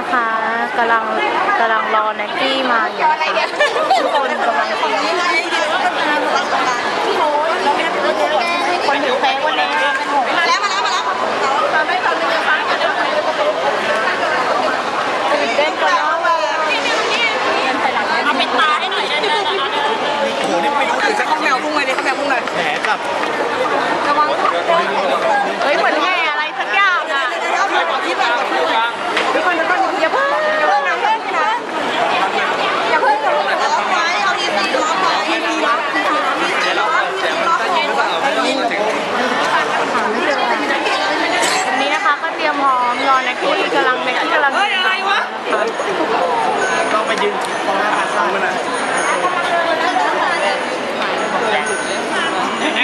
นะคะกำลังกำลังรอแน็กกี้มาอยู่นะคะทุกคนกำลังเตรียมคนถือเค้กวันนี้เป็นหงมาแล้วมาแล้วมาแล้วตื่นเต้นกันเนาะเอาเป็นตาให้หน่อยได้ไหมโอ้โหนี่ไม่รู้ถึงสักข้าวแมวพุ่งเลยดิข้าวแมวพุ่งเลยแผลกับระวังเฮ้ยเหมือนแห่อะไรสักอย่างอะ ที่แบบ ทุกคนทุกคนอย่าเพิ่ง อย่าเพิ่งนะเพิ่งนะอย่าเพิ่งอย่าเพิ่งล็อกไว้เอาดีซีล็อกไว้ดีซีล็อกดีซีล็อกดีซีล็อก ได้ยินหรือเปล่าไม่ต้องมาถึง หาไม่เจอวันนี้นะคะก็เตรียมพร้อมรอ แน็กกี้กำลังแน็กกี้กำลังเฮ้ยอะไรวะต้องไปยืนตรงหน้าพาซ่ามันน่ะแฮก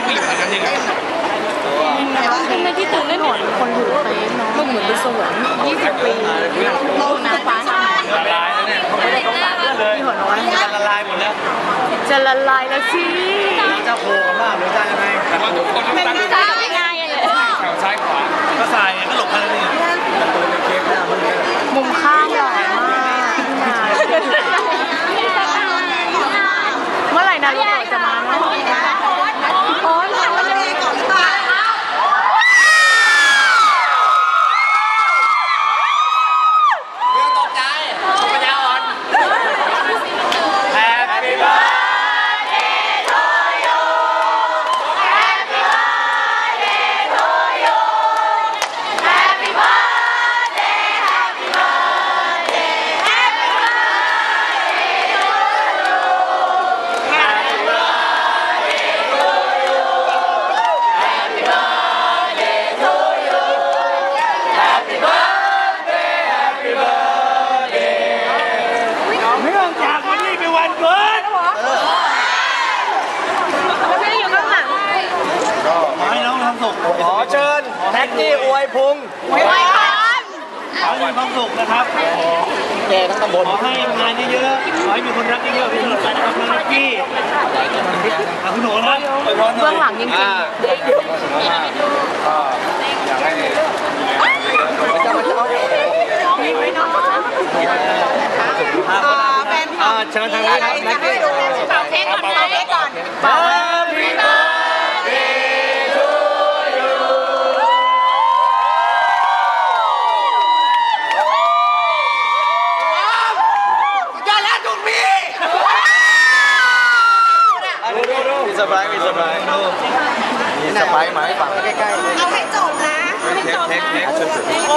ไปอยู่อันนั้นยังไงทำไมที่ตื่นเต้นหนอนคนถือเค้กเนาะมันเหมือนเป็นสวรรค์20 ปีเราหนาฟ้าละลายแล้วเนี่ยไม่ได้ต้องตาเพื่อนเลยที่หัวน้อยละลายหมดแล้วจะละลายแล้วสิเจ้าโคกันบ้างหรือจะยังไงว่าทุกคนต้องตั้ง จ้าง่ายเลย แถวซ้ายขวาก็สายก็หลบกันแล้วนี่ประตูในเค้กหน้ามัน มุมข้างหล่อมากเมื่อไหร่นารูโตะจะมาเนาะโอ้ย เอาดีก่อนหรือเปล่า เรื่องตกใจปัญญาอ่อน Happy birthday to you Happy birthday to you Happy birthday Happy birthday Happy birthday to you Happy birthday to you Happy birthday to you Happy birthday Happy birthday เนื่องจากวันนี้เป็นวันเกิด แล้วพี่อยู่ข้างหลัง ขอให้น้องทำสุขขอเชิญแท็กซี่อวยพุงไว้ก่อนขอให้มีความสุขนะครับแกทั้งตำบลขอให้งานเยอะๆ ขอให้มีคนรักเยอะๆพี่ตลอดไปนะครับน้องนิกกี้ขอบคุณหนูนะเบื้องหลังจริงก็อยากให้จะมาเจ้าเนี่ยอ่าแฟนอ่าเชิญทางนี้ครับจะให้ดูเป่าเค้กก่อนเป่าเค้กก่อน ดูดูมีสบายมีสบายดูมีสบายไหมฝั่งใกล้ๆเลยเอาให้จบนะให้จบเค้กนะเค้กชุดโอ้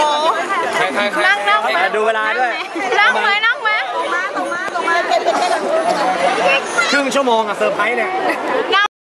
นั่งนั่งมาดูเวลาด้วย นั่งไหมนั่งไหมตรงมาตรงมาตรงมาเป็นเป็นเป็นครึ่งชั่วโมงอะเซอร์ไพรส์เนี่ยนั่ง